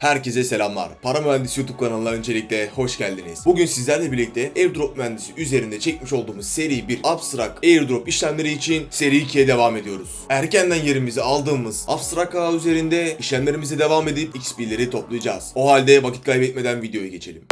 Herkese selamlar. Para Mühendisi YouTube kanalına öncelikle hoş geldiniz. Bugün sizlerle birlikte airdrop mühendisi üzerinde çekmiş olduğumuz seri bir abstract airdrop işlemleri için seri 2'ye devam ediyoruz. Erkenden yerimizi aldığımız abstract ağ üzerinde işlemlerimize devam edip XP'leri toplayacağız. O halde vakit kaybetmeden videoya geçelim.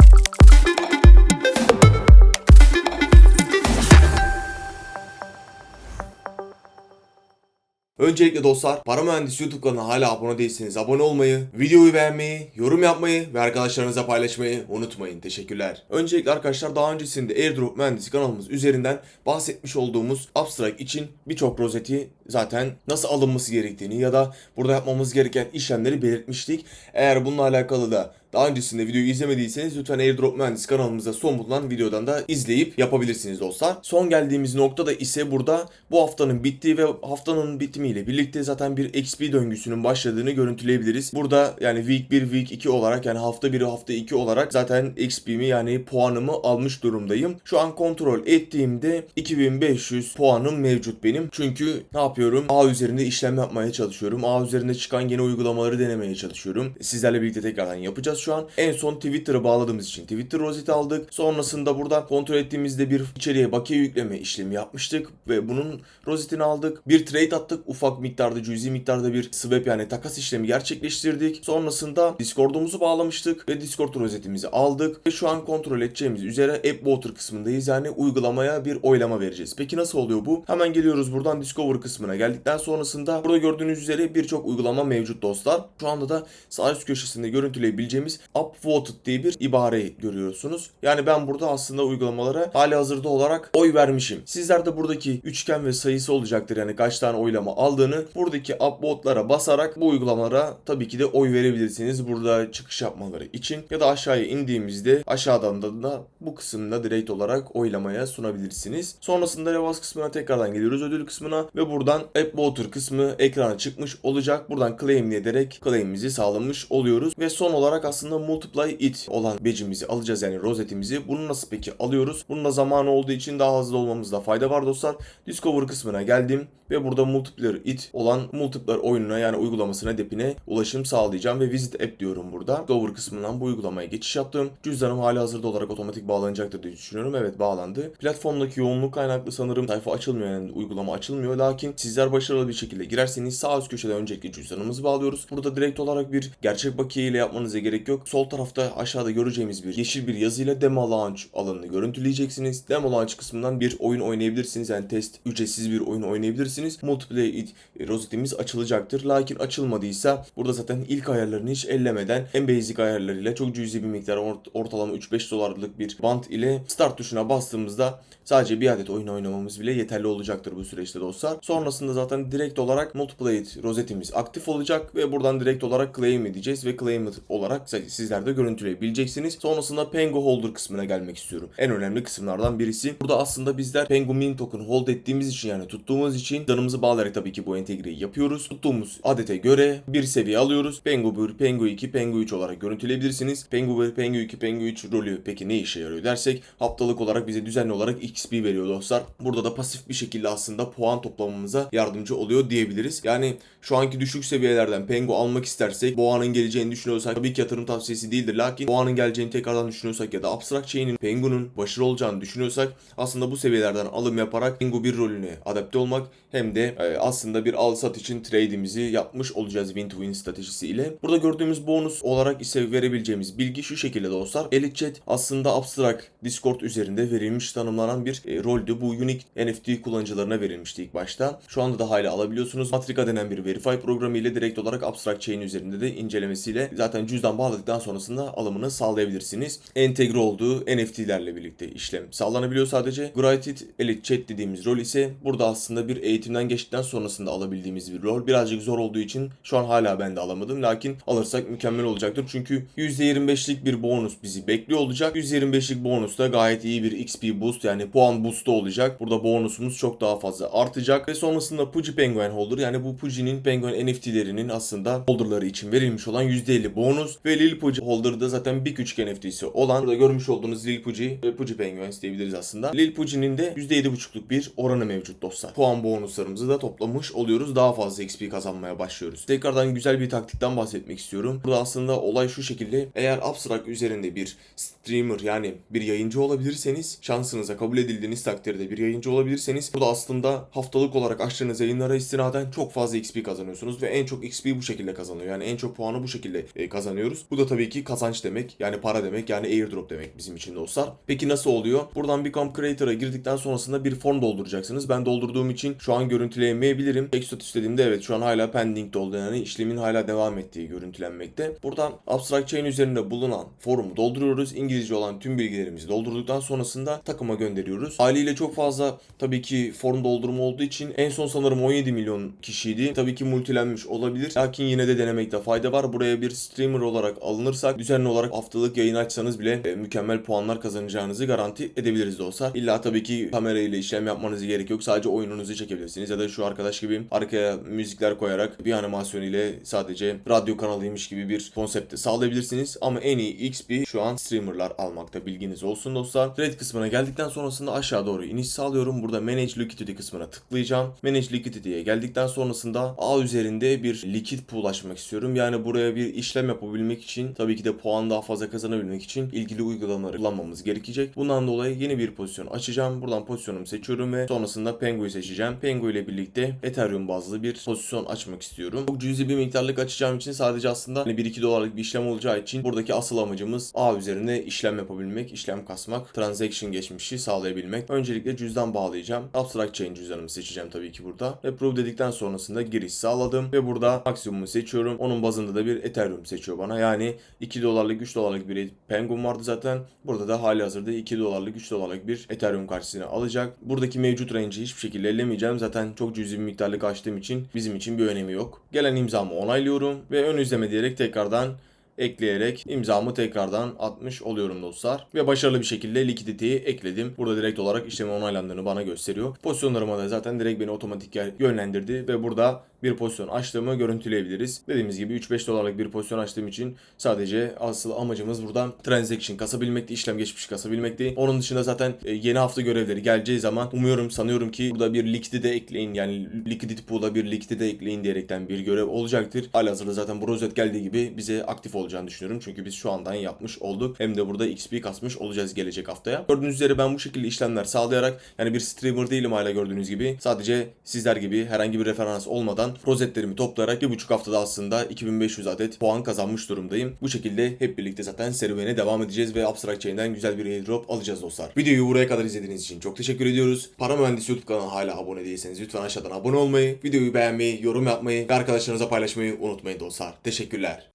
Öncelikle dostlar, Para Mühendisi YouTube kanalına hala abone değilseniz abone olmayı, videoyu beğenmeyi, yorum yapmayı ve arkadaşlarınıza paylaşmayı unutmayın. Teşekkürler. Öncelikle arkadaşlar daha öncesinde Airdrop Mühendisi kanalımız üzerinden bahsetmiş olduğumuz Abstract için birçok rozeti zaten nasıl alınması gerektiğini ya da burada yapmamız gereken işlemleri belirtmiştik. Eğer bununla alakalı da daha öncesinde videoyu izlemediyseniz lütfen Airdrop Mühendisi kanalımızda son bulunan videodan da izleyip yapabilirsiniz dostlar. Son geldiğimiz nokta da ise burada bu haftanın bittiği ve haftanın bitimiyle birlikte zaten bir XP döngüsünün başladığını görüntüleyebiliriz. Burada yani week 1, week 2 olarak yani hafta 1, hafta 2 olarak zaten XP'mi yani puanımı almış durumdayım. Şu an kontrol ettiğimde 2500 puanım mevcut benim. Çünkü ne yapıyorum? A üzerinde işlem yapmaya çalışıyorum. A üzerinde çıkan yeni uygulamaları denemeye çalışıyorum. Sizlerle birlikte tekrardan yapacağız şu an. En son Twitter'ı bağladığımız için Twitter rozeti aldık. Sonrasında burada kontrol ettiğimizde bir içeriye bakiye yükleme işlemi yapmıştık ve bunun rozetini aldık. Bir trade attık. Ufak miktarda cüzi miktarda bir swap yani takas işlemi gerçekleştirdik. Sonrasında Discord'umuzu bağlamıştık ve Discord rozetimizi aldık. Ve şu an kontrol edeceğimiz üzere AppWater kısmındayız. Yani uygulamaya bir oylama vereceğiz. Peki nasıl oluyor bu? Hemen geliyoruz buradan Discover kısmına geldikten sonrasında burada gördüğünüz üzere birçok uygulama mevcut dostlar. Şu anda da sağ üst köşesinde görüntüleyebileceğimiz upvoted diye bir ibare görüyorsunuz. Yani ben burada aslında uygulamalara hali hazırda olarak oy vermişim. Sizler de buradaki üçgen ve sayısı olacaktır. Yani kaç tane oylama aldığını buradaki upvote'lara basarak bu uygulamalara tabii ki de oy verebilirsiniz. Burada çıkış yapmaları için ya da aşağıya indiğimizde aşağıdan da, bu kısımda direkt olarak oylamaya sunabilirsiniz. Sonrasında Revaz kısmına tekrardan geliyoruz ödül kısmına ve buradan AppWater kısmı ekrana çıkmış olacak. Buradan claim ederek claim'imizi sağlamış oluyoruz ve son olarak aslında multiply it olan badge'imizi alacağız yani rozetimizi. Bunu nasıl peki alıyoruz? Bunun da zamanı olduğu için daha hızlı olmamızda fayda var dostlar. Discover kısmına geldim ve burada multiplayer it olan multiplayer oyununa yani uygulamasına depine ulaşım sağlayacağım ve visit app diyorum burada. Discover kısmından bu uygulamaya geçiş yaptım. Cüzdanım hali hazırda olarak otomatik bağlanacaktır diye düşünüyorum. Evet bağlandı. Platformdaki yoğunluk kaynaklı sanırım sayfa açılmıyor yani uygulama açılmıyor. Lakin sizler başarılı bir şekilde girerseniz sağ üst köşede öncelikle cüzdanımızı bağlıyoruz. Burada direkt olarak bir gerçek bakiye ile yapmanıza gerek yok. Sol tarafta aşağıda göreceğimiz bir yeşil bir yazıyla demo launch alanını görüntüleyeceksiniz. Demo launch kısmından bir oyun oynayabilirsiniz. Yani test ücretsiz bir oyun oynayabilirsiniz. Multiplayer it rozetimiz açılacaktır. Lakin açılmadıysa burada zaten ilk ayarlarını hiç ellemeden en basic ayarlarıyla çok cüzi bir miktar ort- ortalama 3-5 dolarlık bir band ile start tuşuna bastığımızda sadece bir adet oyun oynamamız bile yeterli olacaktır bu süreçte dostlar. Sonrasında zaten direkt olarak multiplayer rozetimiz aktif olacak ve buradan direkt olarak claim edeceğiz ve claim olarak sizler de görüntüleyebileceksiniz. Sonrasında Pengu Holder kısmına gelmek istiyorum. En önemli kısımlardan birisi. Burada aslında bizler Pengu Min Token hold ettiğimiz için yani tuttuğumuz için canımızı bağlayarak tabii ki bu entegreyi yapıyoruz. Tuttuğumuz adete göre bir seviye alıyoruz. Pengu 1, Pengu 2, Pengu 3 olarak görüntüleyebilirsiniz. Pengu 1, Pengu 2, Pengu 3 rolü peki ne işe yarıyor dersek haftalık olarak bize düzenli olarak XP veriyor dostlar. Burada da pasif bir şekilde aslında puan toplamamıza yardımcı oluyor diyebiliriz. Yani şu anki düşük seviyelerden Pengu almak istersek Boğa'nın geleceğini düşünüyorsak tabii ki yatırım tavsiyesi değildir. Lakin Boğa'nın geleceğini tekrardan düşünüyorsak ya da Abstract Chain'in Pengu'nun başarılı olacağını düşünüyorsak aslında bu seviyelerden alım yaparak Pengu bir rolüne adapte olmak hem de e, aslında bir al sat için trade'imizi yapmış olacağız win to win stratejisi ile. Burada gördüğümüz bonus olarak ise verebileceğimiz bilgi şu şekilde dostlar. Elite Chat aslında Abstract Discord üzerinde verilmiş tanımlanan bir e, roldü. Bu unique NFT kullanıcılarına verilmişti ilk başta. Şu anda da hala alabiliyorsunuz. Matrika denen bir verify programı ile direkt olarak Abstract Chain üzerinde de incelemesiyle zaten cüzdan bağladıktan sonrasında alımını sağlayabilirsiniz. Entegre olduğu NFT'lerle birlikte işlem sağlanabiliyor sadece. Graded Elite Chat dediğimiz rol ise burada aslında bir eğitimden geçtikten sonrasında alabildiğimiz bir rol. Birazcık zor olduğu için şu an hala ben de alamadım. Lakin alırsak mükemmel olacaktır. Çünkü %25'lik bir bonus bizi bekliyor olacak. %25'lik bonus da gayet iyi bir XP boost yani puan boost'u olacak. Burada bonusumuz çok daha fazla artacak. Ve sonrasında Puji Penguin Holder yani bu Puji'nin Penguin NFT'lerinin aslında holderları için verilmiş olan %50 bonus ve Lil Puji Holder'da zaten bir küçük NFT'si olan burada görmüş olduğunuz Lil Puji ve Puji Penguins diyebiliriz aslında. Lil Puji'nin de %7.5'luk bir oranı mevcut dostlar. Puan bonuslarımızı da toplamış oluyoruz. Daha fazla XP kazanmaya başlıyoruz. Tekrardan güzel bir taktikten bahsetmek istiyorum. Burada aslında olay şu şekilde. Eğer Abstract üzerinde bir streamer yani bir yayıncı olabilirseniz şansınıza kabul edildiğiniz takdirde bir yayıncı olabilirseniz burada aslında haftalık olarak açtığınız yayınlara istinaden çok fazla XP kazanıyorsunuz ve en çok XP bu şekilde kazanıyor. Yani en çok puanı bu şekilde e, kazanıyoruz. Bu da tabii ki kazanç demek. Yani para demek. Yani airdrop demek bizim için dostlar. Peki nasıl oluyor? Buradan Become Creator'a girdikten sonrasında bir form dolduracaksınız. Ben doldurduğum için şu an görüntüleyemeyebilirim. Status dediğimde evet şu an hala pending doldu yani işlemin hala devam ettiği görüntülenmekte. Buradan Abstract Chain üzerinde bulunan forumu dolduruyoruz. İngilizce olan tüm bilgilerimizi doldurduktan sonrasında takıma gönderiyoruz. Haliyle çok fazla tabii ki form doldurumu olduğu için en son sanırım 17 milyon kişiydi. Tabii ki multilenmiş olabilir. Lakin yine de denemekte fayda var. Buraya bir streamer olarak alınırsak düzenli olarak haftalık yayın açsanız bile e, mükemmel puanlar kazanacağınızı garanti edebiliriz dostlar. İlla tabii ki kamera ile işlem yapmanız gerek yok. Sadece oyununuzu çekebilirsiniz ya da şu arkadaş gibi arkaya müzikler koyarak bir animasyon ile sadece radyo kanalıymış gibi bir konsepte sağlayabilirsiniz. Ama en iyi XP şu an streamerlar almakta bilginiz olsun dostlar. Thread kısmına geldikten sonrasında aşağı doğru iniş sağlıyorum. Burada Manage Liquidity kısmına tıklayacağım. Manage Liquidity'ye geldikten sonrasında A üzerinde bir likit pool istiyorum. Yani buraya bir işlem yapabilmek için tabii ki de puan daha fazla kazanabilmek için ilgili uygulamaları kullanmamız gerekecek. Bundan dolayı yeni bir pozisyon açacağım. Buradan pozisyonumu seçiyorum ve sonrasında Pengu'yu seçeceğim. Pengu ile birlikte Ethereum bazlı bir pozisyon açmak istiyorum. Çok cüzi bir miktarlık açacağım için sadece aslında hani 1-2 dolarlık bir işlem olacağı için buradaki asıl amacımız A üzerinde işlem yapabilmek, işlem kasmak, transaction geçmişi sağlayabilmek. Öncelikle cüzdan bağlayacağım. Abstract Chain cüzdanımı seçeceğim tabii ki burada. Approve dedikten sonrasında giriş sağladım ve burada maksimumu seçiyorum. Onun bazında da bir Ethereum seçiyor bana. Yani 2 dolarlık 3 dolarlık bir Penguin vardı zaten. Burada da hali hazırda 2 dolarlık 3 dolarlık bir Ethereum karşısına alacak. Buradaki mevcut range'i hiçbir şekilde ellemeyeceğim. Zaten çok cüzi bir miktarlık açtığım için bizim için bir önemi yok. Gelen imzamı onaylıyorum ve ön izleme diyerek tekrardan ekleyerek imzamı tekrardan atmış oluyorum dostlar. Ve başarılı bir şekilde likidity'yi ekledim. Burada direkt olarak işlemin onaylandığını bana gösteriyor. Pozisyonlarıma da zaten direkt beni otomatik yönlendirdi ve burada bir pozisyon açtığımı görüntüleyebiliriz. Dediğimiz gibi 3-5 dolarlık bir pozisyon açtığım için sadece asıl amacımız burada transaction kasabilmekti, işlem geçmişi kasabilmekti. Onun dışında zaten e, yeni hafta görevleri geleceği zaman umuyorum sanıyorum ki burada bir likidi de ekleyin yani liquidity pool'a bir likidi de ekleyin diyerekten bir görev olacaktır. Halihazırda zaten bu rozet geldiği gibi bize aktif olacağını düşünüyorum. Çünkü biz şu andan yapmış olduk. Hem de burada XP kasmış olacağız gelecek haftaya. Gördüğünüz üzere ben bu şekilde işlemler sağlayarak yani bir streamer değilim hala gördüğünüz gibi. Sadece sizler gibi herhangi bir referans olmadan rozetlerimi toplayarak bir buçuk haftada aslında 2500 adet puan kazanmış durumdayım. Bu şekilde hep birlikte zaten serüvene devam edeceğiz ve Abstract Chain'den güzel bir airdrop alacağız dostlar. Videoyu buraya kadar izlediğiniz için çok teşekkür ediyoruz. Para Mühendisi YouTube kanalına hala abone değilseniz lütfen aşağıdan abone olmayı, videoyu beğenmeyi, yorum yapmayı ve arkadaşlarınıza paylaşmayı unutmayın dostlar. Teşekkürler.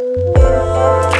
Thank you.